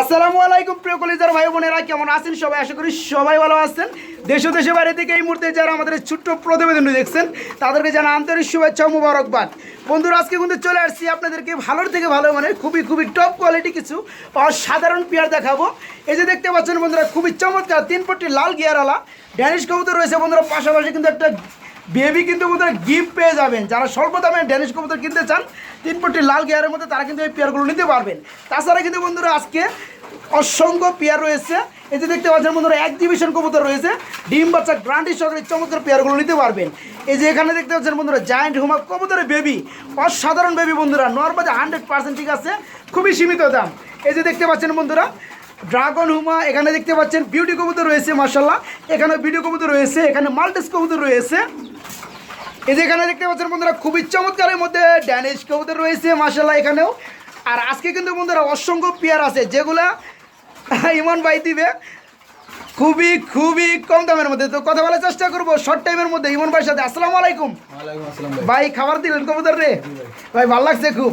আসসালামু আলাইকুম, প্রিয় কলিজার ভাই বোনেরা, কেমন আছেন সবাই? আশা করি সবাই ভালো আছেন। দেশ দেশে বাইরে থেকে এই মুহূর্তে যারা আমাদের ছোট্ট প্রতিবেদনটি দেখছেন, তাদেরকে জানা আন্তরিক শুভেচ্ছা মুবারকবাদ। বন্ধুরা, আজকে কিন্তু চলে আসছি আপনাদেরকে ভালোর থেকে ভালো মানে খুবই খুবই টপ কোয়ালিটি কিছু অসাধারণ পেয়ার দেখাবো। এই যে দেখতে পাচ্ছেন বন্ধুরা, খুবই চমৎকার, তিন পট্টি লাল গিয়ারওয়ালা। ড্যানিশ কবুতর রয়েছে বন্ধুরা, পাশাপাশি কিন্তু একটা বেবি কিন্তু বন্ধুরা গিফট পেয়ে যাবেন। যারা স্বল্প দামে ড্যানিশ কবুতর কিনতে চান, তিন পট্টি লাল গেয়ারের মধ্যে তারা কিন্তু এই পেয়ারগুলো নিতে পারবেন। তাছাড়া কিন্তু বন্ধুরা, আজকে অসংখ্য পেয়ার রয়েছে। এই যে দেখতে পাচ্ছেন বন্ধুরা, এক ডিভিশন কবুতর রয়েছে। ডিম বাচ্চা গ্রান্টি সহকারে চমৎকার পেয়ারগুলো নিতে পারবেন। এই যে এখানে দেখতে পাচ্ছেন বন্ধুরা জায়েন্ট হুমা কবুতরের বেবি অসাধারণ বেবি বন্ধুরা নর্মালি হান্ড্রেড পার্সেন্ট ঠিক আছে, খুবই সীমিত দাম। এই যে দেখতে পাচ্ছেন বন্ধুরা ড্রাগন হুমা, এখানে দেখতে পাচ্ছেন বিউটি কবুতর রয়েছে মার্শাল্লাহ এখানে বিউটি কবুতর রয়েছে, এখানে মাল্টিস কবুতর রয়েছে। এই যে এখানে দেখতে পাচ্ছেন বন্ধুরা খুবই চমৎকারের মধ্যে ড্যানিশ কবুতর রয়েছে মার্শাল্লাহ এখানেও। আর আজকে কিন্তু বন্ধুরা অসংখ্য পেয়ার আছে যেগুলা ইমন ভাই দিবে। খুবই খুবই কম দামের মধ্যে। তো কথা বলার চেষ্টা করব শর্ট টাইমের মধ্যে ইমন ভাইয়ের সাথে। আসসালামু আলাইকুম। ওয়ালাইকুম আসসালাম ভাই। ভাই খাবার দিলেন কবুতর রে? ভাই। ভালো লাগছে খুব।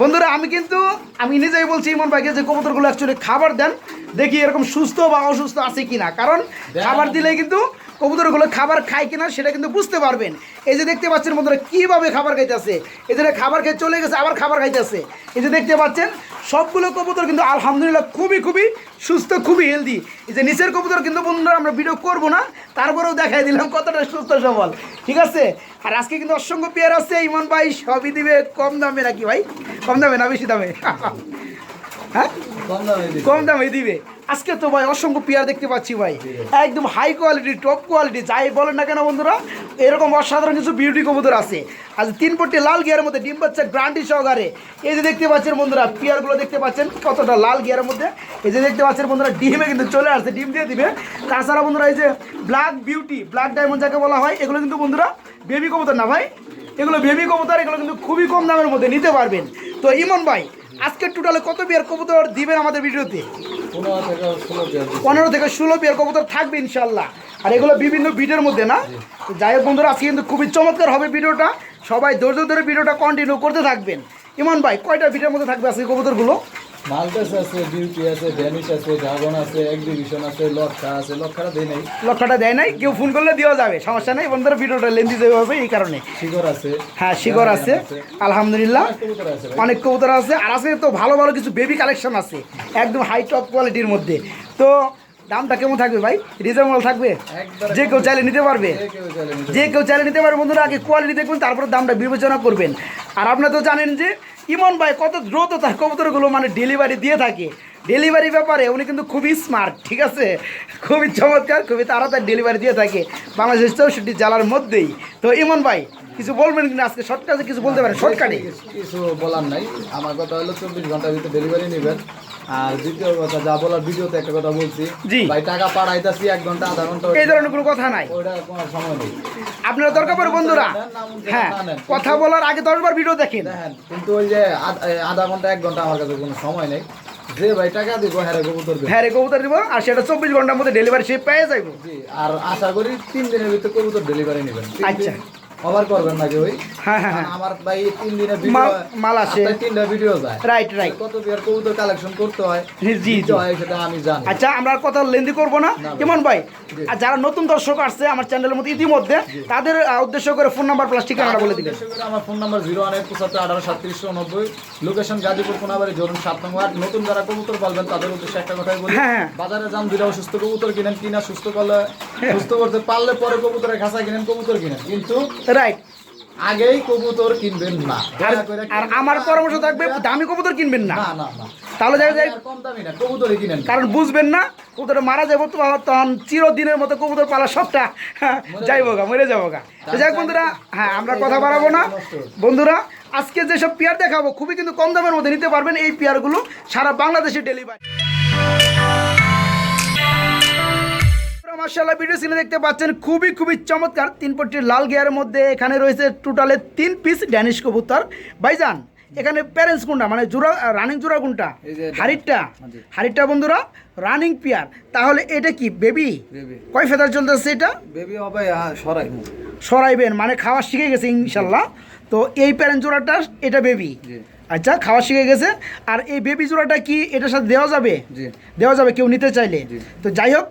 বন্ধুরা আমি কিন্তু আমি নিজেই বলছি ইমন ভাইকে যে কবুতরগুলো অ্যাকচুয়ালি খাবার দেন দেখি এরকম সুস্থ বা অসুস্থ আছে কিনা। কারণ খাবার দিলে কিন্তু কবুতরগুলো খাবার খায় কিনা সেটা কিন্তু বুঝতে পারবেন। এই যে দেখতে পাচ্ছেন বন্ধুরা, কীভাবে খাবার খাইতেছে। এদের খাবার খেয়ে চলে গেছে, আবার খাবার খাইতেছে। এই যে দেখতে পাচ্ছেন, সবগুলো কবুতর কিন্তু আলহামদুলিল্লাহ খুবই খুবই সুস্থ, খুবই হেলদি এই যে নিচের কবুতর কিন্তু বন্ধুরা আমরা ভিডিও করব না, তারপরেও দেখাই দিলাম কতটা সুস্থ, সবল। ঠিক আছে? আর আজকে কিন্তু অসংখ্য পেয়ার আছে, ইমন ভাই, সবই দিবে, কম দামে নাকি ভাই? কম দামে না, বেশি দামে? হ্যাঁ? কম দামে। দিবে। আজকে তো ভাই অসংখ্য পেয়ার দেখতে পাচ্ছি ভাই। একদম হাই কোয়ালিটি টপ কোয়ালিটি যাই বলেন না কেন বন্ধুরা এরকম অসাধারণ কিছু বিউটি কবুতর আছে। আজ তিন পট্টি লাল গিয়ারের মধ্যে ডিম পাচ্ছে গ্রান্টি সহকারে। এই যে দেখতে পাচ্ছেন বন্ধুরা পেয়ারগুলো দেখতে পাচ্ছেন কতটা লাল গিয়ারের মধ্যে। এই যে দেখতে পাচ্ছেন বন্ধুরা ডিমে কিন্তু চলে আসছে ডিম দিয়ে দিবে। তাছাড়া বন্ধুরা এই যে ব্ল্যাক বিউটি ব্ল্যাক ডায়মন্ড যাকে বলা হয় এগুলো কিন্তু বন্ধুরা বেবি কবুতর না ভাই। এগুলো বেবি কবুতর এগুলো কিন্তু খুবই কম দামের মধ্যে নিতে পারবেন। তো ইমন ভাই আজকে টোটালে কত বিয়ার কবুতর দিবেন আমাদের ভিডিওতে? পনেরো থেকে ষোলো বিয়ার কবুতর থাকবে ইনশাল্লাহ। আর এগুলো বিভিন্ন ভিডিওর মধ্যে না? যাই হোক বন্ধুরা আজকে কিন্তু খুবই চমৎকার হবে ভিডিওটা। সবাই ধৈর্য ধরে ভিডিওটা কন্টিনিউ করতে থাকবেন। ইমান ভাই কয়টা ভিডিওর মধ্যে থাকবে আজকে কবুতরগুলো? মাল্টাস আছে বিউটি আছে ড্যানিশ আছে ড্রাগন আছে এক্সিবিশন আছে লক্ষা আছে লক্ষাটা দেই নাই। লক্ষটা দেয় নাই কেউ ফোন করলে দেওয়া যাবে সমস্যা নেই বন্ধুরা ভিডিওটা লেন্দি দেওয়া হবে এই কারণে। শিগর আছে। হ্যাঁ শিগর আছে আলহামদুলিল্লাহ। অনেক কবুতর আছে আর আছে তো ভালো ভালো কিছু বেবি কালেকশন আছে একদম হাই টপ কোয়ালিটির মধ্যে। তো দামটা কেমন থাকবে ভাই? রিজনেবল থাকবে? যে কেউ চাইলে নিতে পারবে। যে কেউ চাইলে যে কেউ চাইলে নিতে পারবে বন্ধুরা আগে কোয়ালিটি দেখবেন তারপরে দামটা বিবেচনা করবেন। আর আপনারা তো জানেন যে ইমন ভাই কত দ্রুত তার কবুতরগুলো মানে ডেলিভারি দিয়ে থাকে। ডেলিভারি ব্যাপারে উনি কিন্তু খুবই স্মার্ট ঠিক আছে? খুবই চমৎকার, খুবই তাড়াতাড়ি ডেলিভারি দিয়ে থাকে। বাংলাদেশ চৌষট্টি জেলার মধ্যেই। তো ইমন ভাই কিছু বলবেন কিনা? আজকে শর্টকাটে কিছু বলতে পারেন? শর্টকাটে কিছু- কিছু বলার নাই। আমার কথা হলো চব্বিশ ঘণ্টার ভিতরে ডেলিভারি নেবেন। আর দ্বিতীয় কথা যা বলার ভিডিওতে একটা কথা বলছি। জি। ভাই টাকা পাঠাইতাছি এক ঘণ্টা আধা ঘণ্টা এই ধরনের কোনো কথা নাই। ওইটা কোনো সময় নেই। আপনারা দরকার পড়ে বন্ধুরা। হ্যাঁ কথা বলার আগে দশবার ভিডিও দেখেন। কিন্তু ওই যে আধা ঘণ্টা এক ঘণ্টা আমার কাছে কোনো সময় নেই। যে ভাই টাকা দিব হ্যাঁ কবুতর দেব। হ্যাঁ কবুতর দিব আর সেটা চব্বিশ ঘণ্টার মধ্যে ডেলিভারি সে পেয়ে যাইব। জি আর আশা করি তিন দিনের ভিতরে কবুতর ডেলিভারি নেবেন। আচ্ছা। কভার করবেন নাকি ওই? হ্যাঁ হ্যাঁ হ্যাঁ। আমার ভাই তিন দিনের মাল- মাল আসে। তিনটা ভিডিও যায়। রাইট রাইট কত বিয়ার কবুতর কালেকশন করতে হয়? জি, জি, দিতে জি। হয় সেটা আমি জানি। আচ্ছা আমরা কথা লেন্দি করব না। না, কেমন ভাই আর যারা নতুন দর্শক আসছে আমার চ্যানেলের মধ্যে ইতিমধ্যে তাদের উদ্দেশ্য করে ফোন নাম্বার প্লাস ঠিকানাটা বলে দিবেন। আমার phone number zero one eight পঁচাত্তর আঠারো সাতত্রিশশো নব্বই লোকেশন গাজীপুর কোনাবাড়ি ধরুন সাত নম্বর নতুন যারা কবুতর পালবেন তাদের উদ্দেশ্যে একটা কথাই বলি। হ্যাঁ, হ্যাঁ। বাজারে যান দুইটা অসুস্থ কবুতর কিনেন কিনা সুস্থ করলে সুস্থ করতে পারলে পরে কবুতরের খাঁচা কিনেন কবুতর কিনেন। কিন্তু রাইট আগেই কবুতর কিনবেন না। আর আমার পরামর্শ থাকবে দামি কবুতর কিনবেন না। না না না। তাহলে যায় আর কম দামি না কবুতরই কিনেন। কারণ বুঝবেন না কবুতর মারা যাব তো তখন চিরদিনের মতো কবুতর পালা সবটা হ্যাঁ, যাইবো গা মরে যাব গা তো যাই বন্ধুরা হ্যাঁ আমরা কথা বাড়াবো না। বন্ধুরা আজকে যেসব পেয়ার দেখাবো খুবই কিন্তু কম দামের মধ্যে নিতে পারবেন এই পেয়ারগুলো সারা বাংলাদেশে ডেলিভারি। মার্শাল্লাহ ভিডিও সিনে দেখতে পাচ্ছেন খুবই খুবই চমৎকার। তিন পট্টির লাল গিয়ারের মধ্যে এখানে রয়েছে টোটালে তিন পিস ড্যানিশ কবুতর। ভাইজান এখানে প্যারেন্টস কোনটা? মানে জোড়া রানিং জোড়া কোনটা? জি। হারিটটা বন্ধুরা রানিং পিয়ার তাহলে এটা কি বেবি বেবি কয় ফেদার চলতেছে এটা? বেবি হবে সরাই। সরাইবেন মানে খাওয়া শিখে গেছে ইনশাল্লাহ তো এই প্যারেন্ট জোড়াটা এটা বেবি আচ্ছা খাওয়া শিখে গেছে। আর এই বেবি জোড়াটা কি এটার সাথে দেওয়া যাবে? দেওয়া যাবে কেউ নিতে চাইলে। তো যাই হোক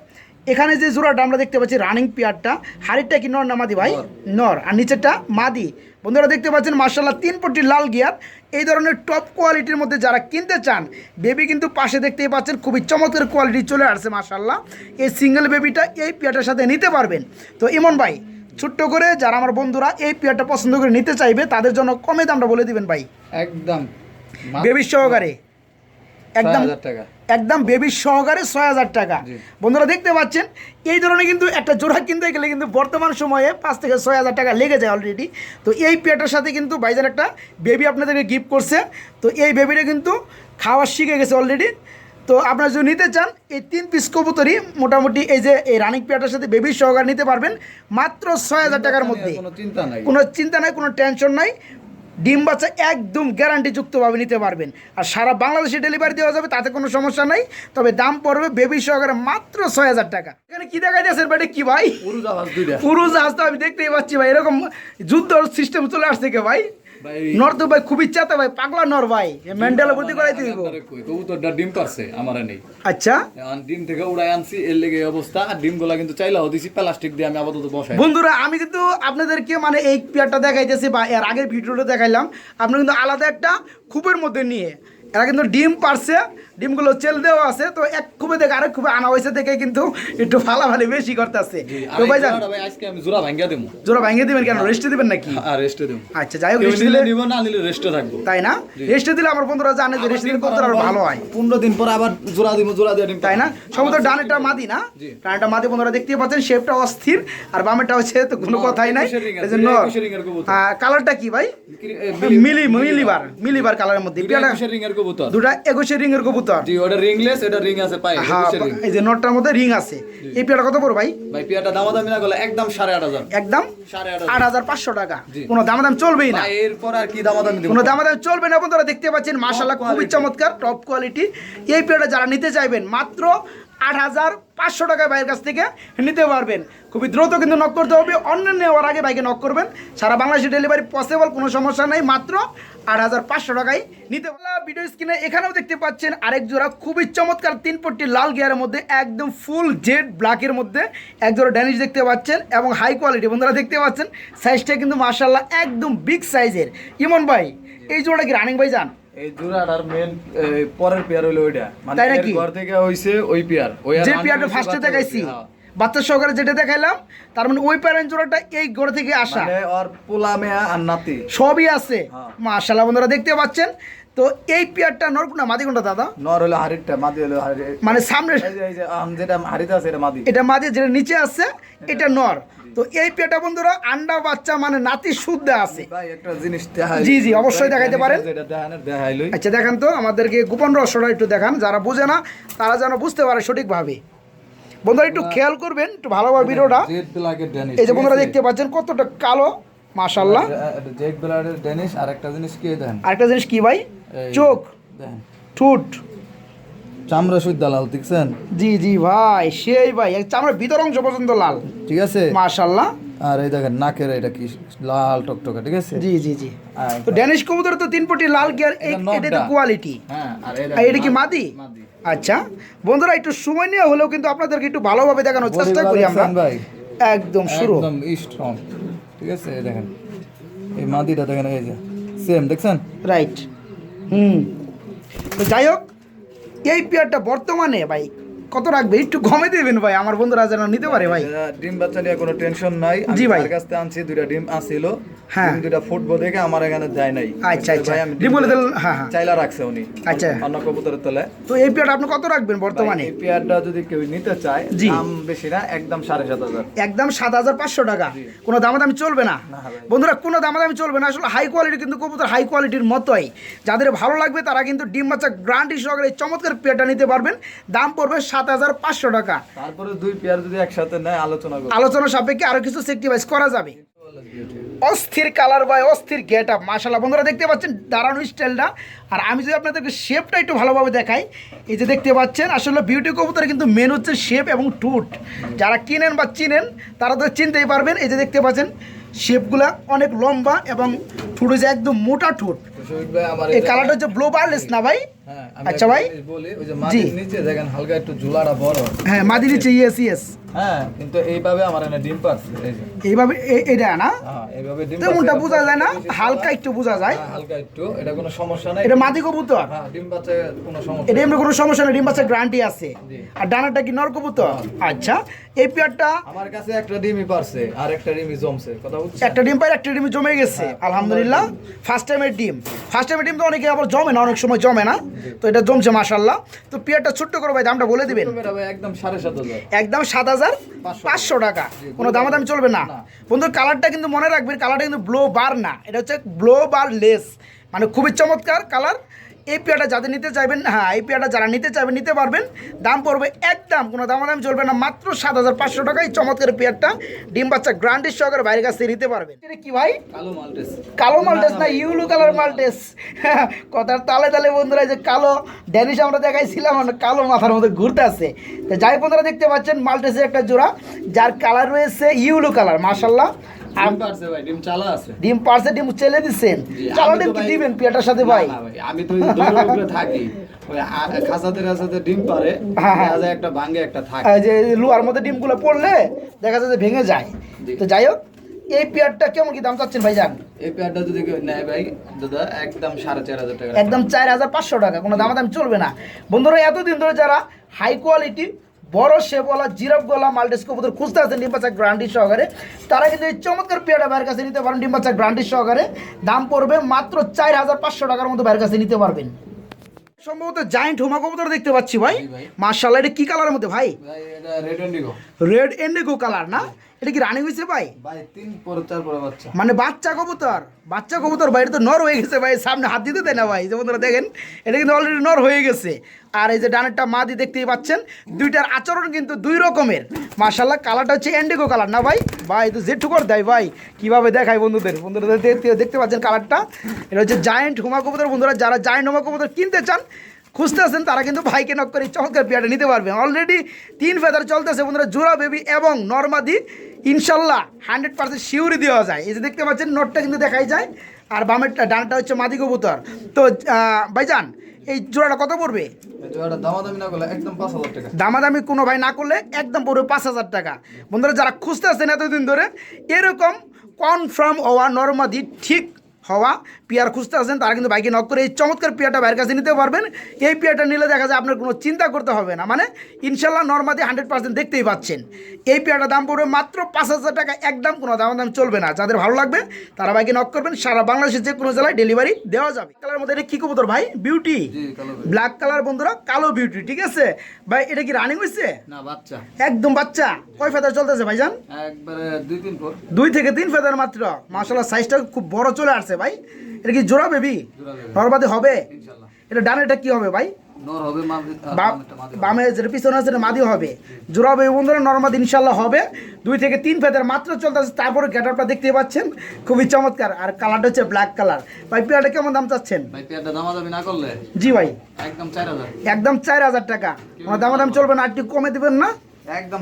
এখানে যে জোড়াটা আমরা দেখতে পাচ্ছি রানিং পেয়ারটা হাড়িটা কি নর না মাদি ভাই? নর। আর নিচেরটা মাদি। বন্ধুরা দেখতে পাচ্ছেন মার্শাল্লাহ তিন পট্টি লাল গিয়ার এই ধরনের টপ কোয়ালিটির মধ্যে যারা কিনতে চান বেবি কিন্তু পাশে দেখতেই পাচ্ছেন খুবই চমৎকার কোয়ালিটি চলে আসছে মার্শাল্লাহ এই সিঙ্গেল বেবিটা এই পেয়ারটার সাথে নিতে পারবেন। তো ইমন ভাই ছোট্ট করে যারা আমার বন্ধুরা এই পেয়ারটা পছন্দ করে নিতে চাইবে তাদের জন্য কমে দামটা বলে দিবেন ভাই। একদম। বেবি সহকারে। একদম টাকা। একদম বেবি সহকারে ছয় হাজার টাকা। বন্ধুরা দেখতে পাচ্ছেন এই ধরনের কিন্তু একটা জোড়া কিনতে গেলে কিন্তু বর্তমান সময়ে পাঁচ থেকে ছয় হাজার টাকা লেগে যায় অলরেডি তো এই পেয়ারটার সাথে কিন্তু ভাইজান একটা বেবি আপনাদেরকে গিফট করছে। তো এই বেবিটা কিন্তু খাওয়া শিখে গেছে অলরেডি তো আপনারা যদি নিতে চান এই তিন পিস কবুতরই মোটামুটি এই যে এই রানিং পেয়ারটার সাথে বেবি সহকারে নিতে পারবেন। মাত্র ছয় হাজার টাকার মধ্যে। কোনো চিন্তা নাই। কোনো চিন্তা নাই কোনো টেনশন নাই। ডিম বাচ্চা একদম গ্যারান্টিযুক্তভাবে নিতে পারবেন। আর সারা বাংলাদেশে ডেলিভারি দেওয়া যাবে তাতে কোনো সমস্যা নাই। তবে দাম পড়বে বেবি সহকারে মাত্র ছয় হাজার টাকা। এখানে কি দেখা যাচ্ছে বাড়ি কি ভাই? পুরো জাহাজ পুরো জাহাজ তো আমি দেখতেই পাচ্ছি ভাই এরকম যুদ্ধ সিস্টেম চলে আসছে কে ভাই? নর তো ভাই খুব ইচ্ছা তো ভাই পাগলা নর ভাই। মেন্টাল ভর্তি করাই দিব। কবুতরটা ডিম পারছে আমার নেই। আচ্ছা। ডিম থেকে উড়াই আনছি এর লেগে অবস্থা। আর ডিমগুলা কিন্তু চাইলাও দিছি প্লাস্টিক দিয়ে আমি আপাতত বসাই। বন্ধুরা আমি কিন্তু আপনাদেরকে মানে এই পেয়ারটা দেখাইতেছি বা এর আগের ভিডিওটা দেখাইলাম। আপনি কিন্তু আলাদা একটা খুবের মধ্যে নিয়ে এরা কিন্তু ডিম পারছে ডিমগুলো চেল দেওয়া আছে তো এক খুবে দেখে আরেক খুবে আনা হয়েছে দেখে কিন্তু একটু ফালাফালি বেশি করতেছে। আর তো ভাই জান আজকে আমি জোড়া ভাঙ্গিয়া দেবো। জোড়া ভাঙিয়ে দিবেন কেন? রেস্টে দিবেন নাকি? আর রেস্টে দেবো। আচ্ছা যাই হোক রেস্টে দিলে নিব না নিলে রেস্টে থাকব। তাই না? রেস্টে দিলে আমার বন্ধুরা জানে যে রেস্টে দিলে কত আরও ভালো হয়। পনেরো দিন পর আবার জোড়া দিব জোড়া দিয়ে ডিম তাই না? সমস্ত ডানেরটা মাদি না? জি। ডানেরটা মাদি বন্ধুরা দেখতেই পাচ্ছেন শেপটা অস্থির আর বামেরটা হচ্ছে তো কোনো কথাই নাই। একুশের ring এই যে নর। একুশের ring এর কবুতর। আহ, কালারটা কি ভাই? মিলি মিলিবার মিলিবার কালারের মধ্যে। দুটা একুশে রিং এর কবুতর। জি ওটা রিংলেস এটা রিং আছে পায়ে হ্যাঁ এই যে নটটার মধ্যে রিং আছে। এই কত পড়ো ভাই? ভাই পিয়াটা দামাদামি না গেলে একদম সাড়ে আট হাজার। একদম? সাড়ে আট আট হাজার হাজার পাঁচশো টাকা। জি। কোনো দামাদাম চলবেই না। এরপর আর কি দিব? কোনো দামাদাম চলবে না বন্ধুরা দেখতে পাচ্ছেন মাশাল্লাহ খুবই চমৎকার টপ কোয়ালিটি এই পেয়ারটা যারা নিতে চাইবেন মাত্র আট হাজার পাঁচশো টাকায় ভাইয়ের কাছ থেকে নিতে পারবেন। খুবই দ্রুত কিন্তু নক করতে হবে। অন্য নেওয়ার আগে বাইকে নক করবেন। সারা বাংলাদেশে ডেলিভারি পসিবল কোনো সমস্যা নেই। মাত্র আট হাজার পাঁচশো টাকায় নিতে ভিডিও স্ক্রিনে এখানেও দেখতে পাচ্ছেন আরেক জোড়া খুবই চমৎকার তিন পট্টি লাল গিয়ারের মধ্যে একদম ফুল জেড ব্ল্যাকের মধ্যে এক জোড়া ড্যানিশ দেখতে পাচ্ছেন এবং হাই কোয়ালিটি বন্ধুরা দেখতে পাচ্ছেন সাইজটা কিন্তু মার্শাল্লাহ একদম বিগ সাইজের ইমন ভাই এই জোড়া কি রানিং ভাই যান এই জোড়াটার মেন পরের পেয়ার হইল ওইটা। মানে তাই নাকি? ঘর থেকে হইছে ওই পেয়ার ওই আর যে running পেয়ারটা ফার্স্টে দেখাইছি। হইছে। বাচ্চা সহকারে যেটা দেখাইলাম তার মানে ওই প্যারেন্ট জোড়াটা এই ঘর থেকে আসা। মানে ওর পোলা মেয়া আর নাতি। সবই আছে। হ্যাঁ। মাশাল্লাহ বন্ধুরা দেখতে পাচ্ছেন? তো এই পেয়ারটা নরকুনা মাদি কোনটা দাদা? নর হলো হাড়িরটা মাদি হলো হাড়ি মানে সামনে এই যে আম যেটা হাড়িতে আছে এটা মাদি। এটা মাদি যেটা নিচে আছে এটা নর। তো এই পেয়ারটা বন্ধুরা আন্ডা বাচ্চা মানে নাতি শুদ্ধ আছে। ভাই একটা জিনিস জি, জি, অবশ্যই দেখাইতে পারেন। আচ্ছা দেখান তো আমাদেরকে গোপন রহস্যটা একটু দেখান। যারা বোঝে না তারা যেন বুঝতে পারে সঠিকভাবে। বন্ধুরা একটু খেয়াল করবেন একটু ভালোভাবে ভিডিওটা। ব্ল্যাকের ড্যানিশ এই যে বন্ধুরা দেখতে পাচ্ছেন কতটা কালো মাশাল্লাহ জেড ব্লাডের ড্যানিশ আর একটা জিনিস কি দেন আরেকটা জিনিস কি ভাই? চোখ। ঠুট। চামড়া সুদ দালাল দেখছেন জি জি ভাই সেই ভাই চামড়া চামড়ার ভিতর অংশ পর্যন্ত লাল। ঠিক আছে? মাশাল্লাহ আর এই দেখেন নাকের এটা কি লাল টকটকা ঠিক আছে? জি জি জি। তো ড্যানিশ কবুতর তো তিন পটি লাল গিয়ার এটা তো কোয়ালিটি হ্যাঁ আর এটা কি মাদি। আচ্ছা। বন্ধুরা একটু সময় নিয়ে হলেও কিন্তু আপনাদেরকে একটু ভালোভাবে দেখানোর চেষ্টা করি আমরা। ভাই। একদম শুরু। একদম স্ট্রং ঠিক আছে এই দেখেন। এই মাদিটা দেখেন এই যে সেম দেখছেন? Right hmm. তো যাই হোক এই পেয়ারটা বর্তমানে ভাই কত রাখবে? একটু কমে দেবেন ভাই আমার বন্ধুরা যেন নিতে পারে ভাই। ডিম বাচ্চা নিয়ে কোনো টেনশন নাই। জি ভাই। কাছ থেকে আনছি দুইটা ডিম আসিল হ্যাঁ। দুইটা ফুটবো দেখে আমার এখানে দেয় নাই। আচ্ছা, আচ্ছা। ভাই আমি ডিম বলে দিলেন, হ্যাঁ, হ্যাঁ। চাইলা রাখছে উনি আচ্ছা। অন্য কবুতরের তলে। তো এই পেয়ারটা আপনি কত রাখবেন বর্তমানে? এই পেয়ারটা যদি কেউ নিতে চায়। দাম বেশি না একদম সাড়ে সাত হাজার। একদম সাত হাজার পাঁচশো টাকা। কোনো দামাদামি চলবে না। বন্ধুরা কোনো দামাদামি চলবে না। আসলে হাই কোয়ালিটি কিন্তু কবুতর হাই কোয়ালিটির মতোই। যাদের ভালো লাগবে তারা কিন্তু ডিম বাচ্চা গ্রান্টি সহকারে চমৎকার পেয়ারটা নিতে পারবেন। দাম পড়বে সাত হাজার পাঁচশো টাকা। তারপরে দুই পেয়ার যদি একসাথে নেয় আলোচনা আলোচনা সাপেক্ষে আরও কিছু সেক্টিভাইজ করা যাবে। অস্থির কালার বাই অস্থির গেট আপ মাসাল্লাহ বন্ধুরা দেখতে পাচ্ছেন দাঁড়ানো স্টাইলটা আর আমি যদি আপনাদেরকে শেপটা একটু ভালোভাবে দেখাই এই যে দেখতে পাচ্ছেন আসলে বিউটি কবুতরে কিন্তু মেন হচ্ছে শেপ এবং টুট যারা কিনেন বা চিনেন তারা তো চিনতেই পারবেন। এই যে দেখতে পাচ্ছেন শেপগুলা অনেক লম্বা এবং ঠুট হচ্ছে একদম মোটা ঠুট। ভাই এই কালারটা হচ্ছে ব্লু বার্লেস না ভাই? হ্যাঁ আচ্ছা ভাই। বলি ওই যে মাটির নিচে দেখেন হালকা একটু ঝুলাটা বড়। হ্যাঁ মাদি নিচে ইয়েস ইয়েস হ্যাঁ কিন্তু এইভাবে আমার এনে ডিম পারছে এইভাবে এটা না? এইভাবে ডিম তেমনটা বোঝা যায় না? হালকা একটু বোঝা যায়। হালকা একটু এটা কোনো সমস্যা নাই। এটা মাদি কবুতর? হ্যাঁ ডিম পাচ্ছে কোনো সমস্যা এটা এমনি কোনো সমস্যা নেই ডিম বাচ্চার গ্যারান্টি আছে। আর ডানাটা কি নর কবুতর? আচ্ছা এই পেয়ারটা আমার কাছে একটা ডিমই পারছে আর একটা ডিমই জমছে কথা বুঝছেন একটা ডিম পাই একটা ডিম জমে গেছে আলহামদুলিল্লাহ। ফার্স্ট টাইমের ডিম। ফার্স্ট টাইম ডিম তো অনেকে আবার জমে না অনেক সময় জমে না। তো এটা জমছে মাশাল্লাহ তো পিয়ারটা ছোট্ট করে ভাই দামটা বলে দিবেন? একদম সাড়ে সাত হাজার। একদম সাত হাজার পাঁচশো টাকা। কোনো দামাদামি চলবে না। বন্ধুর কালারটা কিন্তু মনে রাখবেন কালারটা কিন্তু ব্লো বার না। এটা হচ্ছে ব্লো বার লেস মানে খুবই চমৎকার কালার এই পেয়ারটা যাদের নিতে চাইবেন হ্যাঁ এই পেয়ারটা যারা নিতে চাইবেন নিতে পারবেন। দাম পড়বে একদম কোনো দামাদামি চলবে না মাত্র সাত হাজার পাঁচশো টাকায় চমৎকার পেয়ারটা ডিম বাচ্চা গ্রান্ডের সহকারে বাইরের কাছ থেকে নিতে পারবেন। এটা কি ভাই? কালো মালটেস। কালো মাল্টেস না ইউলো কালার মাল্টেস। কথার তালে তালে বন্ধুরা যে কালো ড্যানিশ আমরা দেখাইছিলাম কালো মাথার মধ্যে ঘুরতে আছে। তো যাই বন্ধুরা দেখতে পাচ্ছেন মাল্টেসের একটা জোড়া যার কালার রয়েছে ইউলো কালার মাশাল্লাহ আর ডিম পারছে ডিম চালা ডিম পার্সে ডিম চেলে দিচ্ছেন জি, চালা ডিম কি দিবেন পেটার সাথে ভাই? আমি তো থাকি। ডিম পারে হ্যাঁ, হ্যাঁ। একটা ভাঙে একটা থাকে। যে লোহার মধ্যে ডিমগুলো পড়লে দেখা যায় যে ভেঙে যায়। তো যাই হোক এই পেয়ারটা কেমন কি দাম চাচ্ছেন ভাইজান? এই পেয়ারটা যদি কেউ নেয় ভাই দাদা একদম সাড়ে চার হাজার টাকা। একদম চার হাজার পাঁচশো টাকা কোনো দামাদামি চলবে না। বন্ধুরা এতদিন ধরে যারা হাই কোয়ালিটি বড় শেপওয়ালা জিরাফ গলা মাল্টিস কবুতর খুঁজতে আছেন ডিম্বাচা গ্রান্ডি সহকারে। তারা কিন্তু এই চমৎকার পেয়াটা বাইরের কাছে নিতে পারেন ডিম্বাচা গ্রান্ডি সহকারে। দাম পড়বে মাত্র চার হাজার পাঁচশো টাকার মতো বাইরের কাছে নিতে পারবেন। সম্ভবত জায়েন্ট হোমা কবুতর দেখতে পাচ্ছি ভাই। মার্শাল এটা কি কালারের মধ্যে ভাই? Red indigo red indigo colour না? এটা কি রানিং হয়েছে ভাই? ভাই তিন পরে চার পরে বাচ্চা। মানে বাচ্চা কবুতর বাচ্চা কবুতর ভাই এটা তো নর হয়ে গেছে ভাই সামনে হাত দিতে দেয় না ভাই। যে বন্ধুরা দেখেন এটা কিন্তু অলরেডি নর হয়ে গেছে। আর এই যে ডানেরটা মাদি দেখতেই পাচ্ছেন দুইটার আচরণ কিন্তু দুই রকমের। মার্শাল্লাহ কালারটা হচ্ছে এন্ডিগো কালার না ভাই? ভাই তো জেঠু কর দেয় ভাই। কীভাবে দেখায় বন্ধুদের? বন্ধুরা দেখতে দেখতে পাচ্ছেন কালারটা এটা হচ্ছে জায়েন্ট হুমা কবুতর। বন্ধুরা যারা জায়েন্ট হুমা কবুতর কিনতে চান খুঁজতে আছেন তারা কিন্তু ভাইকে নক করে চমৎকার পেয়ারটা নিতে পারবে। অলরেডি তিন ফেদার চলতেছে বন্ধুরা জোড়া বেবি এবং নর্মাদি ইনশাল্লাহ হান্ড্রেড পার্সেন্ট শিউরি দেওয়া যায়। এই যে দেখতে পাচ্ছেন নোটটা কিন্তু দেখাই যায়। আর বামেরটা ডানটা হচ্ছে মাদি কবুতর। তো ভাইজান এই জোড়াটা কত পড়বে? দামাদামি না করলে একদম পাঁচ হাজার টাকা। দামাদামি কোনো ভাই না করলে একদম পড়বে পাঁচ হাজার টাকা। বন্ধুরা যারা খুঁজতে আসছেন এতদিন ধরে এরকম কনফার্ম হওয়া নর্মাদি ঠিক হওয়া পেয়ার খুঁজতে আসেন তারা কিন্তু বাইকে নক করে এই চমৎকার পেয়ারটা বাইরের কাছে নিতে পারবেন। এই পেয়ারটা নিলে দেখা যায় আপনার কোনো চিন্তা করতে হবে না। মানে ইনশাল্লাহ নর্মাদি হান্ড্রেড পার্সেন্ট দেখতেই পাচ্ছেন। এই পেয়ারটার দাম পড়বে মাত্র পাঁচ হাজার টাকা। একদম কোনো দাম দাম চলবে না। যাদের ভালো লাগবে তারা বাইকে নক করবেন। সারা বাংলাদেশের যে কোনো জেলায় ডেলিভারি দেওয়া যাবে। কালার মধ্যে এটা কী কবুতর ভাই? বিউটি। ব্ল্যাক কালার বন্ধুরা কালো বিউটি ঠিক আছে? ভাই এটা কি রানিং হয়েছে না বাচ্চা। একদম বাচ্চা। কয় ফেদার চলতেছে ভাইজান? একবারে দুই তিন দুই থেকে তিন ফেদার মাত্র। মাসাল্লাহ সাইজটা খুব বড় চলে আসছে। ভাই? এটা কি জোড়া বেবি। নরবাদে হবে? এটা ডানেটা কি হবে ভাই? হবে। বামে যেটা পিছনে আছে মাদি জোড়া বেবি বন্ধুরা নর্মাদ ইনশাল্লাহ হবে। দুই থেকে তিন ফেদার মাত্র তারপরে গেটারটা দেখতে পাচ্ছেন। খুবই চমৎকার। আর কালারটা হচ্ছে ব্ল্যাক কালার ভাই পেয়ারটা কেমন দাম চাচ্ছেন? জি ভাই। একদম চার হাজার টাকা। কোনো দামাদাম চলবে না আর একটু কমে দেবেন না। একদম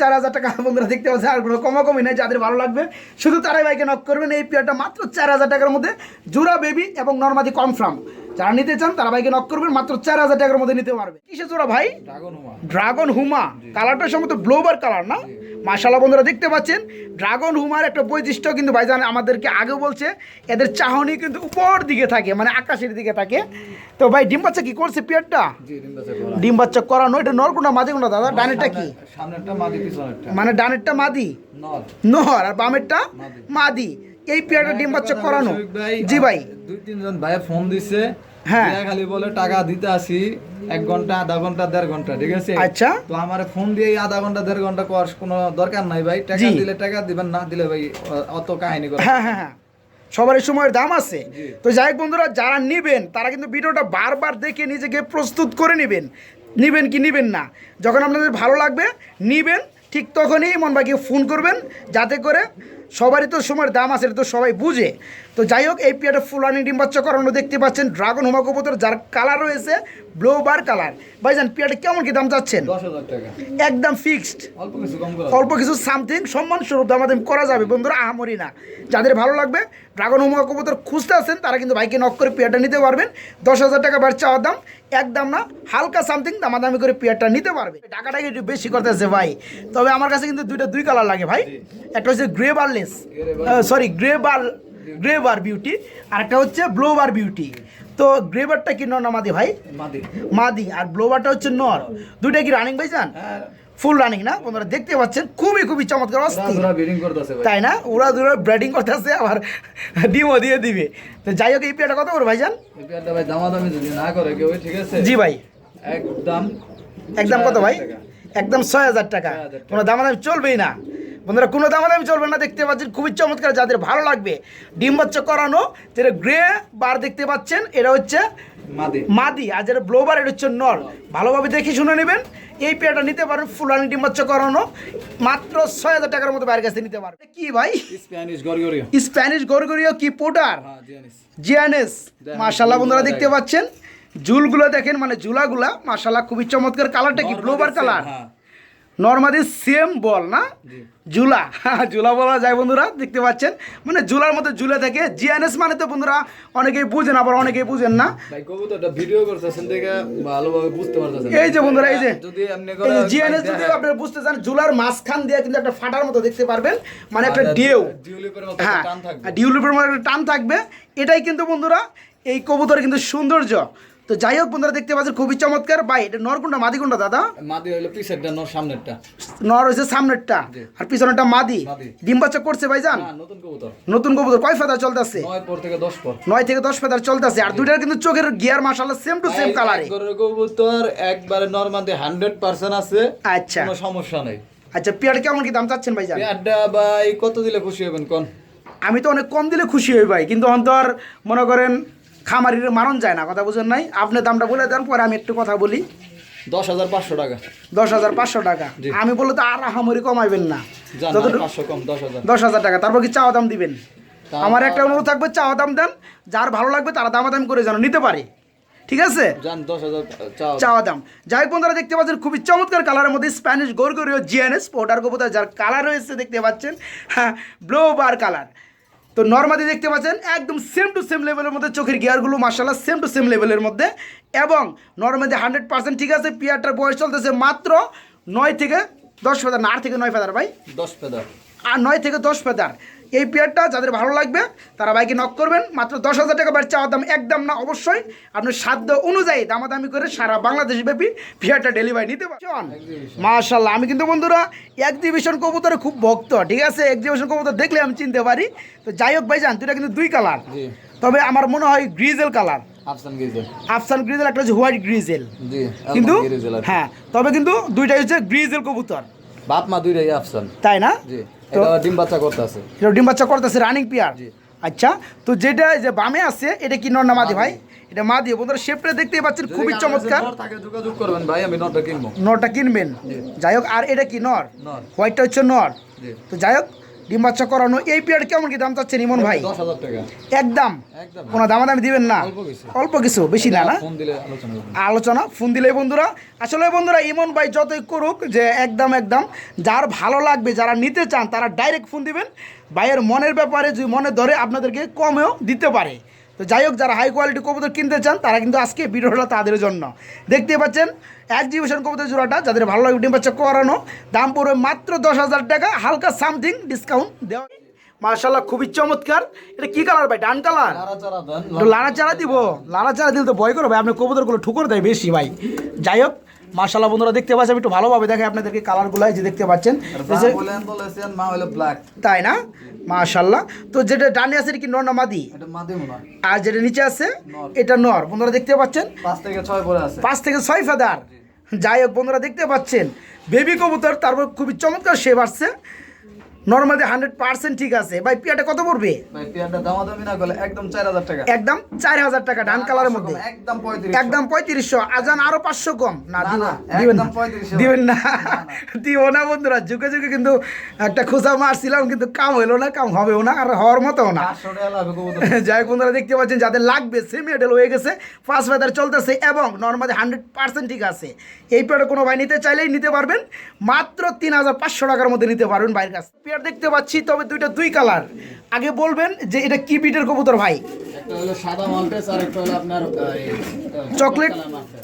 চার হাজার। টাকা বন্ধুরা দেখতে পাচ্ছেন আর কোনো কমাকমি নেই যাদের ভালো লাগবে। শুধু তারাই বাইকে নক করবেন এই পেয়ারটা মাত্র চার হাজার টাকার মধ্যে জোড়া বেবি এবং নর্মাদি কনফার্ম যারা নিতে চান তারা বাইকে নক করবেন মাত্র চার হাজার টাকার মধ্যে নিতে পারবে। কিসে জোড়া ভাই? ড্রাগন হুমা ড্রাগন হুমা কালারটা সম্ভবত ব্লোবার কালার না? মাশাল্লাহ বন্ধুরা দেখতে পাচ্ছেন ড্রাগন হুমার একটা বৈশিষ্ট্য কিন্তু ভাইজান আমাদেরকে আগে বলছে এদের চাহনি কিন্তু উপর দিকে থাকে মানে আকাশের দিকে থাকে। তো ভাই ডিম বাচ্চা কি করছে পেয়ারটা ডিম বাচ্চা করানো এটা নরকুনা মাঝে কোনা দাদা ডানেরটা কি? মাদি মানে ডানেরটা মাদি? নহর আর বামেরটা মাদি। মাদি। এই পেয়ারটা ডিম বাচ্চা করানো। জি ভাই। দুই তিনজন ভাইয়া ফোন দিছে হ্যাঁ। খালি বলে টাকা দিতে আসি এক ঘণ্টা আধা ঘণ্টা দেড় ঘণ্টা ঠিক আছে? আচ্ছা। তো আমার ফোন দিয়ে আধা ঘণ্টা দেড় ঘণ্টা করার কোনো দরকার নাই ভাই। টাকা দিলে টাকা দিবেন না দিলে ভাই অত কাহিনী করে। হ্যাঁ হ্যাঁ হ্যাঁ। সবার এই সময়ের দাম আছে। তো যাই হোক বন্ধুরা যারা নেবেন তারা কিন্তু ভিডিওটা বারবার দেখে নিজেকে প্রস্তুত করে নেবেন। নিবেন কি নিবেন না? যখন আপনাদের ভালো লাগবে নিবেন ঠিক তখনই মন ভাইকে ফোন করবেন যাতে করে সবারই তো সময়ের দাম আছে এটা তো সবাই বুঝে। তো যাই হোক এই পিয়াটা ফুলানি ডিম বাচ্চা করানো দেখতে পাচ্ছেন। ড্রাগন হোমা কবুতর যার কালার রয়েছে ব্লু বার কালার ভাই ভাইজান পিয়াটা কেমন কি দাম চাচ্ছেন? একদম ফিক্সড অল্প কিছু অল্প কিছু সামথিং সম্মান স্বরূপ দামাদাম করা যাবে। বন্ধুরা আহামরি না। যাদের ভালো লাগবে ড্রাগন হোমা কবুতর খুঁজতে আছেন তারা কিন্তু ভাইকে নক করে পেয়ারটা নিতে পারবেন। দশ হাজার টাকা বার চাওয়ার দাম। একদম না হালকা সামথিং দামাদামি করে পেয়ারটা নিতে পারবে। টাকাটাকে একটু বেশি করতেছে ভাই। তবে আমার কাছে কিন্তু দুইটা দুই কালার লাগে ভাই। একটা হচ্ছে grey বারলেস sorry grey bar grey bar beauty আর একটা হচ্ছে ব্লো বার বিউটি তো গ্রে বারটা কি নর না মাদি ভাই? মাদি। মাদি। আর ব্লোবারটা হচ্ছে নর। দুইটা কি রানিং ভাই চান হ্যাঁ। ফুল রানিং না? বন্ধুরা দেখতে পাচ্ছেন খুবই খুবই চমৎকার অস্থির। তাই না? ওরা দুরা ব্রেডিং করতেছে আবার ডিমও দিয়ে দিবে। তো যাই হোক এই পেয়ারটা কত করে ভাইজান ভাই দামাদামি যদি না করে কেউ ঠিক আছে? জি ভাই। একদম একদম কত ভাই? একদম ছয় হাজার টাকা। 6,000 টাকা। কোনো দামাদামি চলবেই না। বন্ধুরা কোনো দামাদামি চলবে না দেখতে পাচ্ছেন খুবই চমৎকার যাদের ভালো লাগবে ডিম বাচ্চা করানো যেটা গ্রে বার দেখতে পাচ্ছেন এটা হচ্ছে মাদি। আর যেটা ব্লোবার এটা হচ্ছে নল ভালোভাবে দেখে শুনে নেবেন এই পেয়ারটা নিতে পারেন ফুলানি ডিম বাচ্চা করানো মাত্র ছয় হাজার টাকার মতো বাইরের কাছে নিতে পারবে কি ভাই? স্প্যানিশ গরগরিও স্প্যানিশ গরগরিও কি পোটার জিয়ানিস মাশাল্লাহ বন্ধুরা দেখতে পাচ্ছেন জুলগুলো দেখেন মানে জুলাগুলা মাশাল্লাহ খুবই চমৎকার কালারটা কি ব্লোবার কালার হ্যাঁ। নর্মালি সেম বল না? জুলা জুলা বলা যায় বন্ধুরা দেখতে পাচ্ছেন? মানে জুলার মধ্যে জুলে থাকে। জিএনএস মানে তো বন্ধুরা অনেকেই বুঝেন আবার অনেকেই বুঝেন না। এই যে বন্ধুরা এই যে। জিএনএস যদি আপনারা বুঝতে চান জুলার মাঝখান দিয়ে কিন্তু একটা ফাটার মতো দেখতে পারবেন। মানে একটা মতো হ্যাঁ ডিউলিপের মতো একটা টান থাকবে। এটাই কিন্তু বন্ধুরা এই কবুতরের কিন্তু সৌন্দর্য। তো যাই হোক বন্ধুরা দেখতে পাচ্ছেন খুবই চমৎকার। বাই এটা নরকুন্ডা মাদি কোনটা দাদা? মাদি হইল পিছেরটা নর সামনেরটা। নর হয়েছে সামনেরটা। আর পিছনেরটা মাদি। মাদি। ডিম বাচ্চা করছে ভাইজান? না নতুন কবুতর। নতুন কবুতর। কয় ফেদার চলতেছে? নয় পর থেকে দশ পর। নয় থেকে দশ ফেদার চলতেছে। আর দুইটার কিন্তু চোখের গিয়ার মাসাল্লাহ সেম টু সেম কালারে কবুতর একবারে নর্মালি হান্ড্রেড পার্সেন্ট আছে। আচ্ছা। কোনো সমস্যা নেই। আচ্ছা পেয়ার কেমন কি দাম চাচ্ছেন ভাইজান? পেয়ারটা ভাই কত দিলে খুশি হবেন কোন? আমি তো অনেক কম দিলে খুশি হই ভাই। কিন্তু অন্তর মনে করেন খামারির মারণ যায় না কথা বুঝেন নাই? আপনি দামটা বলে দেন পরে আমি একটু কথা বলি। দশ হাজার পাঁচশো টাকা। দশ হাজার পাঁচশো টাকা। আমি বললে তো আর আহামরি কমাইবেন না। দশ হাজার। টাকা। তারপর কি চাওয়া দাম দিবেন? আমার একটা অনুরোধ থাকবে চাওয়া দাম দেন। যার ভালো লাগবে তারা দামাদাম করে যেন নিতে পারে। ঠিক আছে? চাওয়া দাম। যাই হোক বন্ধুরা দেখতে পাচ্ছেন খুবই চমৎকার কালারের মধ্যে স্প্যানিশ গোরগোরিও জিএনএস পোটার কবুতর যার কালার রয়েছে দেখতে পাচ্ছেন। হ্যাঁ ব্লো বার কালার তো নর্মালি দেখতে পাচ্ছেন একদম সেম টু সেম লেভেলের মধ্যে চোখের গিয়ারগুলো মার্শাল্লাহ সেম টু সেম লেভেলের মধ্যে। এবং নর্মালি হান্ড্রেড পার্সেন্ট ঠিক আছে পিয়ারটার বয়স চলতেছে মাত্র নয় থেকে দশ ফেদার না আট থেকে নয় ফেদার ভাই? দশ ফেদার। আর নয় থেকে দশ ফেদার। এই পেয়ারটা যাদের ভালো লাগবে তারা বাইকে নক করবেন। মাত্র দশ হাজার টাকা বাড়ি চাওয়া দাম একদম না অবশ্যই। আপনার সাধ্য অনুযায়ী দামাদামি করে সারা বাংলাদেশ ব্যাপী পেয়ারটা ডেলিভারি নিতে পারছেন মাশাল্লাহ আমি কিন্তু বন্ধুরা এক্সিবিশন কবুতরে খুব ভক্ত ঠিক আছে? এক্সিবিশন কবুতর দেখলে আমি চিনতে পারি। তো যাই হোক ভাইজান দুইটা কিন্তু দুই কালার তবে আমার মনে হয় গ্রিজেল কালার আফসান গিজেল আফসান গ্রিজেল একটা হচ্ছে হোয়াইট গ্রিজেল জি কিন্তু। হ্যাঁ তবে কিন্তু দুইটাই হচ্ছে গ্রিজেল কবুতর। বাপ মা দুইটাই আফসান তাই না? জি। এটা ডিম বাচ্চা করতে এটা ডিম বাচ্চা করতেছে রানিং পিয়ার আচ্ছা তো যেটা যে বামে আছে এটা কি নর না মাদি ভাই? এটা মাদি। বন্ধুরা শেপটা দেখতেই পাচ্ছেন খুবই চমৎকার। নটা যোগাযোগ করবেন ভাই আমি নটটা কিনবো। নরটা কিনবেন। যাই হোক আর এটা কি নর? নর। হোয়াইটটা হচ্ছে নর। তো যাই হোক ডিম বাচ্চা করানো এই পিরিয়ড কেমন কি দাম চাচ্ছেন ইমন ভাই? একদম? কোনো দামাদামি দিবেন না? অল্প কিছু। বেশি না না আলোচনা আলোচনা ফোন দিলে বন্ধুরা। আসলে বন্ধুরা ইমন ভাই যতই করুক যে একদম একদম যার ভালো লাগবে যারা নিতে চান তারা ডাইরেক্ট ফোন দিবেন। ভাইয়ের মনের ব্যাপারে যদি মনে ধরে আপনাদেরকে কমেও দিতে পারে। তো যাই হোক যারা হাই কোয়ালিটি কবুতর কিনতে চান তারা কিন্তু আজকে ভিডিওটা তাদের জন্য। দেখতে পাচ্ছেন এক্সিবিশন কবুতর জোড়াটা যাদের ভালো লাগবে ডিম বাচ্চা করানো দাম পড়বে মাত্র দশ হাজার টাকা হালকা সামথিং ডিসকাউন্ট দেওয়া মার্শাল্লাহ খুবই চমৎকার। এটা কি কালার ভাই? ডান কালার লাড়া চারা দিব লাড়া চাড়া দিলে তো ভয় করো ভাই আপনি কবুতরগুলো ঠুকর দেয় বেশি ভাই। যাই হোক মার্শাল্লাহ বন্ধুরা দেখতে পাচ্ছেন আমি একটু ভালোভাবে দেখে আপনাদেরকে কালারগুলো যে দেখতে পাচ্ছেন। তাই না? মার্শাল্লাহ তো যেটা ডানে আছে এটা কি নর না মাদি? আর যেটা নিচে আছে এটা নর। বন্ধুরা দেখতে পাচ্ছেন? পাঁচ থেকে ছয় পরে আছে। পাঁচ থেকে ছয় ফেদার। যাই হোক বন্ধুরা দেখতে পাচ্ছেন। বেবি কবুতর তারপর খুবই চমৎকার শেপ আসছে। নর্মালি হান্ড্রেড পার্সেন্ট ঠিক আছে। ভাই পিয়াটা কত পড়বে? ভাই পেয়ারটা দামাদামি না করলে একদম চার হাজার টাকা। একদম চার হাজার টাকা ডান কালারের মধ্যে। একদম পঁয়ত্রিশ একদম পঁয়ত্রিশশো আজান আরও পাঁচশো কম। না না, দিব- না, দিবেন না। দিবেন না। দিব না বন্ধুরা যুগে যুগে কিন্তু একটা খোঁজা মারছিলাম কিন্তু কাম হইল না কাম হবেও না আর হওয়ার মতো না। যাই হোক বন্ধুরা দেখতে পাচ্ছেন যাদের লাগবে সেমি এডেল হয়ে গেছে ফার্স্ট ফেদার চলতেছে এবং নর্মালি হান্ড্রেড পার্সেন্ট ঠিক আছে। এই পেয়ারটা কোনো ভাই নিতে চাইলেই নিতে পারবেন মাত্র তিন হাজার পাঁচশো টাকার মধ্যে নিতে পারবেন বাইরের কাছে পেয়ার দেখতে পাচ্ছি তবে দুইটা দুই কালার আগে বলবেন যে এটা কি বিটের কবুতর ভাই? চকলেট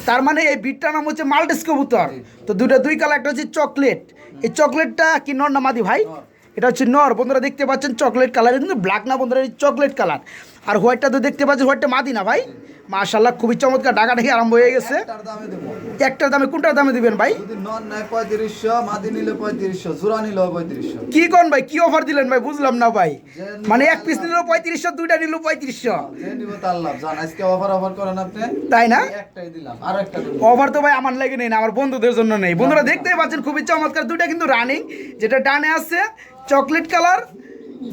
তার মানে এই বিটটার নাম হচ্ছে মাল্টেস কবুতর। তো দুইটা দুই কালার একটা হচ্ছে চকলেট এই চকলেটটা কি নর না মাদি ভাই? এটা হচ্ছে নর। বন্ধুরা দেখতে পাচ্ছেন চকলেট কালার কিন্তু ব্ল্যাক না বন্ধুরা চকলেট কালার আর হোয়াইটটা তো দেখতে পাচ্ছেন হোয়াইটটা মাদি না ভাই? মাশাল্লাহ খুবই চমৎকার ডাকাডাকি আরম্ভ হয়ে গেছে। একটার দামে কোনটার দামে দিবেন ভাই? কি কোন ভাই? কি অফার দিলেন ভাই? বুঝলাম না ভাই। মানে এক পিস নিল পঁয়ত্রিশশো দুইটা নিল পঁয়ত্রিশশো। তাই না? অফার তো ভাই আমার লাগে নেই না আমার বন্ধুদের জন্য নেই। বন্ধুরা দেখতেই পাচ্ছেন খুবই চমৎকার। দুইটা কিন্তু রানিং যেটা ডানে আছে চকলেট কালার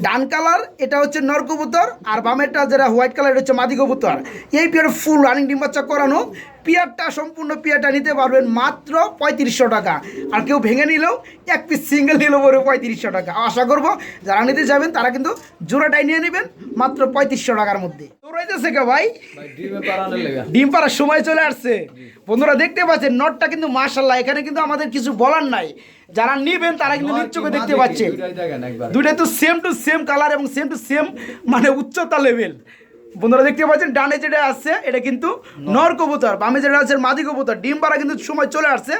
ডান কালার এটা হচ্ছে নর কবুতর আর বামেরটা যেটা হোয়াইট কালার এটা হচ্ছে মাদি কবুতর। এই পিয়ার ফুল রানিং ডিম বাচ্চা করানো পিয়ারটা সম্পূর্ণ পিয়ারটা নিতে পারবেন মাত্র পঁয়ত্রিশশো টাকা। আর কেউ ভেঙে নিলেও এক পিস সিঙ্গেল নিলেও পরে পঁয়ত্রিশশো টাকা। আশা করব যারা নিতে যাবেন তারা কিন্তু জোড়াটাই নিয়ে নেবেন মাত্র পঁয়ত্রিশশো টাকার মধ্যে। রয়েছে কে ভাই? ডিম পাড়ার সময় চলে আসছে। বন্ধুরা দেখতে পাচ্ছেন নটটা কিন্তু মার্শাল্লাহ এখানে কিন্তু আমাদের কিছু বলার নাই। যারা নিবেন তারা কিন্তু নিশ্চয়ই দেখতে পাচ্ছেন। দুইটাই তো সেম টু সেম কালার এবং সেম টু সেম মানে উচ্চতা লেভেল বন্ধুরা দেখতে পাচ্ছেন ডানে যেটা আছে এটা কিন্তু নর। কবুতর বামে যেটা আছে মাদি কবুতর। ডিম পাড়া কিন্তু সময় চলে আসছে।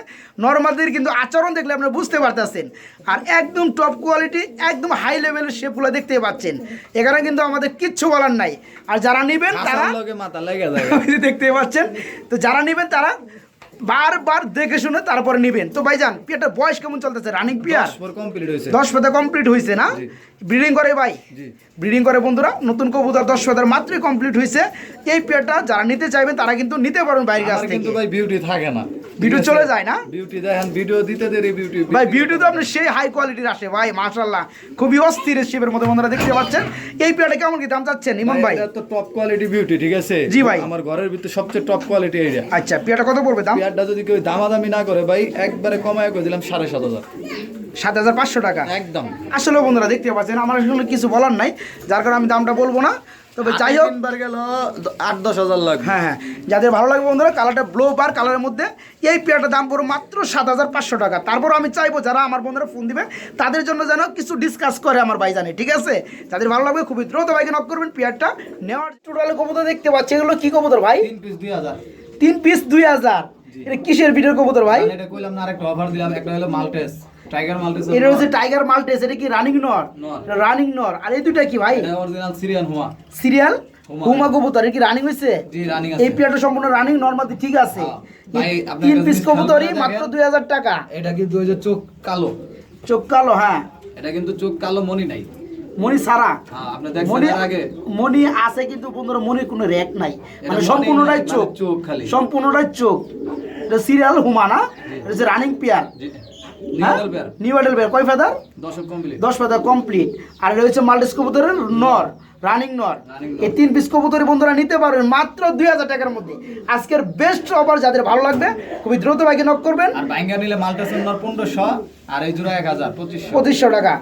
নর্মাদির কিন্তু আচরণ দেখলে আপনারা বুঝতে পারতেছেন। আর একদম টপ কোয়ালিটি একদম হাই লেভেলের শেপগুলো দেখতে পাচ্ছেন। এখানে কিন্তু আমাদের কিচ্ছু বলার নাই। আর যারা নিবেন তারা মাথা লেগে যায় দেখতে পাচ্ছেন। তো যারা নেবেন তারা বারবার দেখে শুনে তারপরে নেবেন। তো ভাইজান পিয়ারটার বয়স কেমন চলতেছে? রানিং পিয়ার কমপ্লিট হয়েছে। দশ পাতা কমপ্লিট হয়েছে না? ব্রিডিং করে ভাই? জি। ব্রিডিং করে বন্ধুরা নতুন কবুতর দশ পাতার মাত্রই কমপ্লিট হয়েছে এই পেয়ারটা যারা নিতে চাইবেন তারা কিন্তু নিতে পারবেন বাইরের কাছ থেকে। কিন্তু ভাই বিউটি থাকে না। ভিডিও চলে যায় না? বিউটি দেখেন ভিডিও দিতে দেরি বিউটি ভাই বিউটি তো আপনি সেই হাই কোয়ালিটির আসে। ভাই মাশাল্লাহ খুবই অস্থির শিবের মধ্যে বন্ধুরা দেখতে পাচ্ছেন। এই পেয়ারটা কেমন কি দাম চাচ্ছেন ইমন ভাই এটা তো টপ কোয়ালিটি বিউটি ঠিক আছে? জি ভাই। আমার ঘরের ভিতরে সবচেয়ে টপ কোয়ালিটি এইটা আচ্ছা পেয়ারটা কত পড়বে দাম? পেয়ারটা যদি কেউ দামাদামি না করে ভাই একবারে কমায় করে দিলাম সাড়ে সাত হাজার। সাত হাজার পাঁচশো টাকা? একদম। আসলে বন্ধুরা দেখতে পাচ্ছেন আমার আসলে কিছু বলার নাই যার কারণে আমি দামটা বলব না। তবে যাই হোক। গেল আট দশ হাজার লাগবে। হ্যাঁ হ্যাঁ। যাদের ভালো লাগবে বন্ধুরা কালারটা ব্লো বার কালারের মধ্যে এই পেয়ারটার দাম পড়ো মাত্র সাত হাজার পাঁচশো টাকা। তারপর আমি চাইব যারা আমার বন্ধুরা ফোন দিবে তাদের জন্য যেন কিছু ডিসকাস করে আমার ভাই জানে ঠিক আছে? যাদের ভালো লাগবে খুবই দ্রুত ভাইকে নক করবেন পেয়ারটা। নেওয়ার টোটাল কবুতর দেখতে পাচ্ছি এগুলো কি কবুতর ভাই? তিন পিস দুই হাজার। তিন পিস দুই হাজার। এটা কিসের কবুতর ভাই? এটা কইলাম না আরেকটা অফার দিলাম একটা হলো মাল্টেস টাইগার মাল্টেস এটা হচ্ছে টাইগার মাল্টেস এটা কি রানিং নর। রানিং নর আর এই দুইটা কি ভাই? এটা অরিজিনাল সিরিয়ান হুয়া সিরিয়াল হুমা। হুমা কবুতর কি রানিং হয়েছে জি রানিং এই আছে সম্পূর্ণ রানিং নর্মালি ঠিক আছে। হ্যাঁ। ভাই, তিন পিস কবুতরই মাত্র দেখেন। দুই হাজার টাকা। এটা ওই যে চোখ কালো? চোখ কালো হ্যাঁ। এটা কিন্তু চোখ কালো মনি নাই। মনি সারা হ্যাঁ মনি আগে। মনি আছে কিন্তু বন্ধুরা মনির কোনো র্যাক নাই। মানে সম্পূর্ণটাই মানে চোখ। চোখ খালি। সম্পূর্ণটাই চোখ। এটা সিরিয়াল হুমা না এটা হচ্ছে রানিং পেয়ার হ্যাঁ? নিউ আইডেল পেয়ার কয় ফেদার দশ ফেদার কমপ্লিট আর এটা হচ্ছে মাল্টিস কবুতরের নর রানিং নর। এই তিন পিস কবুতরের বন্ধুরা নিতে পারবেন মাত্র দুই হাজার টাকার মধ্যে। আজকের বেস্ট অফার যাদের ভালো লাগবে খুবই দ্রুত বাইকে নক করবেন। আর বাইঙ্গা নিলে মাল্টেস নর পনেরোশো। আর এই জোড়া এক হাজার পঁচিশশো। টাকা।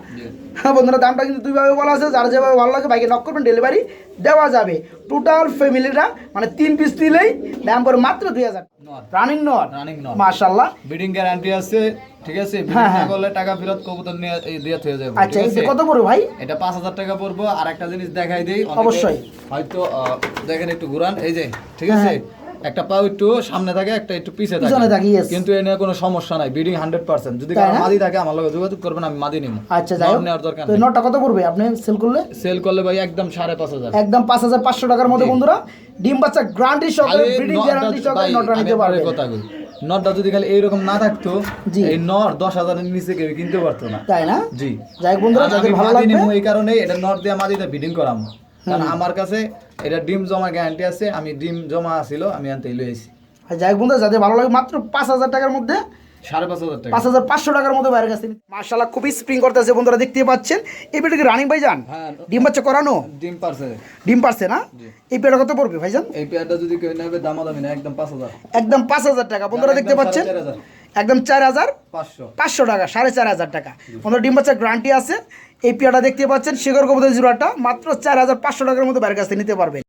হ্যাঁ বন্ধুরা দামটা কিন্তু দুইভাবে বলা আছে যার যেভাবে ভালো লাগে বাইকে নক করবেন ডেলিভারি দেওয়া যাবে। টোটাল ফ্যামিলিটা মানে তিন পিস নিলেই দাম পড়ে মাত্র দুই হাজার। রানিং নট রানিং নর মাশাল্লাহ বিডিং গ্যারান্টি আছে ঠিক আছে? হ্যাঁ, হ্যাঁ। করলে টাকা ফেরত কবুতর নিয়ে দিয়ে হয়ে যাবে আচ্ছা এই কত পড়বে ভাই? এটা পাঁচ হাজার টাকা পড়ব। আর একটা জিনিস দেখাই দিই অবশ্যই। হয়তো দেখেন একটু ঘুরান এই যে ঠিক আছে? একটা পাও একটু সামনে থাকে একটা একটু পিছে থাকে, কিন্তু এ নিয়ে কোনো সমস্যা নাই হান্ড্রেড পার্সেন্ট যদি কারও মাদি থাকে আমার লগে যোগাযোগ করবেন আমি মাদি নিব আচ্ছা যাই নেওয়ার দরকার তো এই নটটা কত পড়বে? আপনি সেল করলে? সেল করলে ভাই একদম সাড়ে পাঁচ হাজার। একদম পাঁচ হাজার পাঁচশো টাকার মধ্যে বন্ধুরা ডিম বাচ্চা গ্যারান্টি সহকারে ব্রিডিং গ্যারান্টি সহকারে নটটা নিতে পারবে কথা কই। নটটা যদি খালি এইরকম না থাকতো এই নর দশ হাজারের নিচে কেউ কিনতে পারতো না। তাই না? জি। যাই বন্ধুরা যাদের ভালো লাগবে এই কারণে এটা নট দিয়ে মাদিতে বিডিং করাম কারণ আমার কাছে এটা ডিম জমা গ্যারান্টি আছে আমি ডিম জমা আছিল আমি আনতে লই আইছি। আর যাই হোক বন্ধুরা যাদের ভালো লাগে মাত্র পাঁচ হাজার টাকার মধ্যে সাড়ে পাঁচ হাজার টাকা। পাঁচ হাজার পাঁচশো টাকার মতো বাইরের কাছে মার্শাল্লাহ খুবই স্প্রিং করতেছে বন্ধুরা দেখতে পাচ্ছেন। এই পেটে কি রানিং ভাইজান? হ্যাঁ ডিম বাচ্চা করানো? ডিম পারছে। ডিম পারছে না? এই পেয়ারটা কত পড়বে ভাইজান? এই পেয়ারটা যদি কেউ নেবে দামাদামি না একদম পাঁচ হাজার। একদম পাঁচ হাজার টাকা। বন্ধুরা দেখতে পাচ্ছেন। একদম চার হাজার? পাঁচশো। পাঁচশো টাকা সাড়ে চার হাজার টাকা। বন্ধুরা ডিম বাচ্চার গ্যারান্টি আছে। এই পেয়ারটা দেখতে পাচ্ছেন, শেখর কবুতর জোড়াটা, মাত্র চার হাজার পাঁচশো টাকার মতো বাইরের কাছ থেকে নিতে পারবেন।